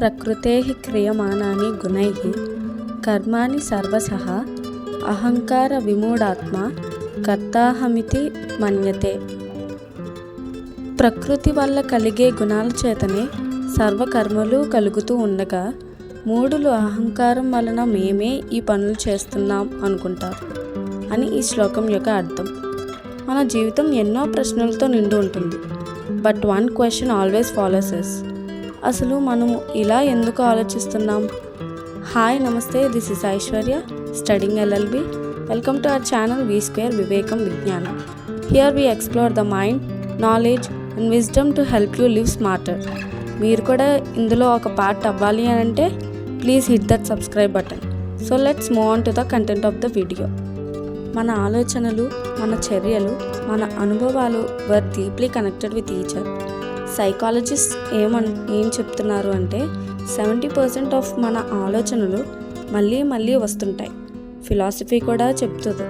ప్రకృతే క్రియమాణాని గుణై కర్మాణి సర్వస అహంకార విమూఢాత్మ కర్తాహమితి మన్యతే. ప్రకృతి వల్ల కలిగే గుణాల చేతనే సర్వకర్మలు కలుగుతూ ఉండగా మూడులు అహంకారం వలన మేమే ఈ పనులు చేస్తున్నాం అనుకుంటారు అని ఈ శ్లోకం యొక్క అర్థం. మన జీవితం ఎన్నో ప్రశ్నలతో నిండి ఉంటుంది. But one question always follows us అసలు మనము ఇలా ఎందుకు ఆలోచిస్తున్నాం? హాయ్ నమస్తే this is Aishwarya studying LLB welcome to our channel V square వివేకం విజ్ఞానం here we explore the mind knowledge and wisdom to help you live smarter మీరు కూడా ఇందులో ఒక పార్ట్ అవ్వాలి అని అంటే please hit that subscribe button so let's move on to the content of the video మన ఆలోచనలు మన చర్యలు మన అనుభవాలు were deeply connected with each other psychologist ఏమన్ ఏం చెప్తున్నారు అంటే సెవెంటీ పర్సెంట్ ఆఫ్ మన ఆలోచనలు మళ్ళీ మళ్ళీ వస్తుంటాయి. ఫిలాసఫీ కూడా చెప్తుంది.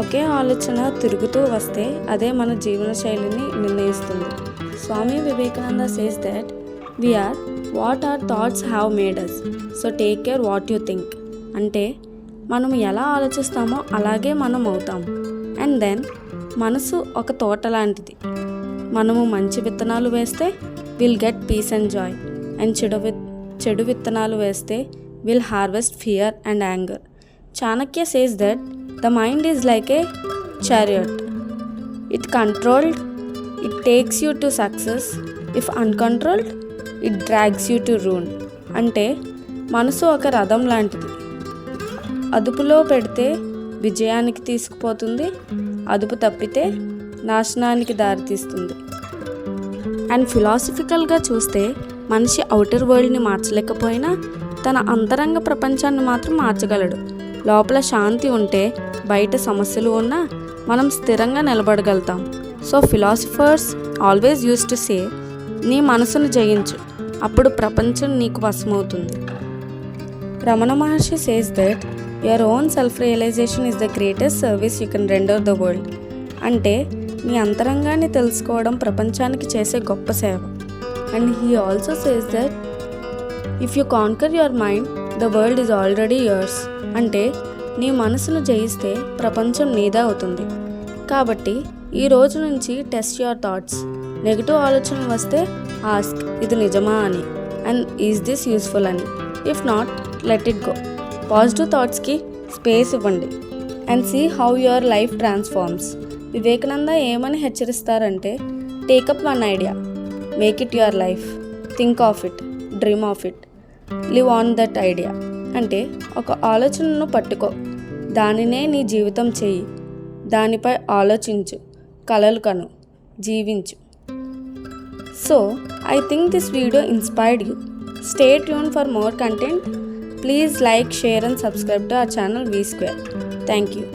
ఒకే ఆలోచన తిరుగుతూ వస్తే అదే మన జీవన శైలిని నిర్ణయిస్తుంది. Swami Vivekananda says that we are what our thoughts have made us so take care what you think అంటే మనం ఎలా ఆలోచిస్తామో అలాగే మనం అవుతాం. అండ్ దెన్ మనసు ఒక తోట లాంటిది మనము మంచి విత్తనాలు వేస్తే will get peace and joy and చెడు విత్ చెడు విత్తనాలు వేస్తే will harvest fear and anger Chanakya says that the mind is like a chariot it controlled it takes you to success if uncontrolled it drags you to ruin అంటే మనసు ఒక రథం లాంటిది. అదుపులో పెడితే విజయానికి తీసుకుపోతుంది. అదుపు తప్పితే నాశనానికి దారితీస్తుంది. అండ్ ఫిలాసఫికల్గా చూస్తే మనిషి అవుటర్ వరల్డ్ని మార్చలేకపోయినా తన అంతరంగ ప్రపంచాన్ని మాత్రం మార్చగలడు. లోపల శాంతి ఉంటే బయట సమస్యలు ఉన్నా మనం స్థిరంగా నిలబడగలుగుతాం. So philosophers always use to say నీ మనసును జయించు అప్పుడు ప్రపంచం నీకు వశమవుతుంది. Ramana Maharshi says that your own self realisation is the greatest service you can render the world అంటే నీ అంతరంగాన్ని తెలుసుకోవడం ప్రపంచానికి చేసే గొప్ప సేవ. And he also says that if you conquer your mind the world is already yours అంటే నీ మనసును జయిస్తే ప్రపంచం నీదే అవుతుంది. కాబట్టి ఈ రోజు నుంచి టెస్ట్ యువర్ థాట్స్ నెగిటివ్ ఆలోచనలు వస్తే ఆస్క్ ఇది నిజమా అని. అండ్ ఈజ్ దిస్ యూస్ఫుల్ అని. If not let it go positive థాట్స్కి space ఇవ్వండి. And see how your life transforms Vivekananda ఏమని హెచ్చరిస్తారంటే take up one idea make it your life think of it dream of it live on that idea. అంటే ఒక ఆలోచనను పట్టుకో దానినే నీ జీవితం చెయ్యి దానిపై ఆలోచించు కలలు కను జీవించు. So I think this video inspired you. Stay tune for more content. Please like share and subscribe to our channel V square. Thank you.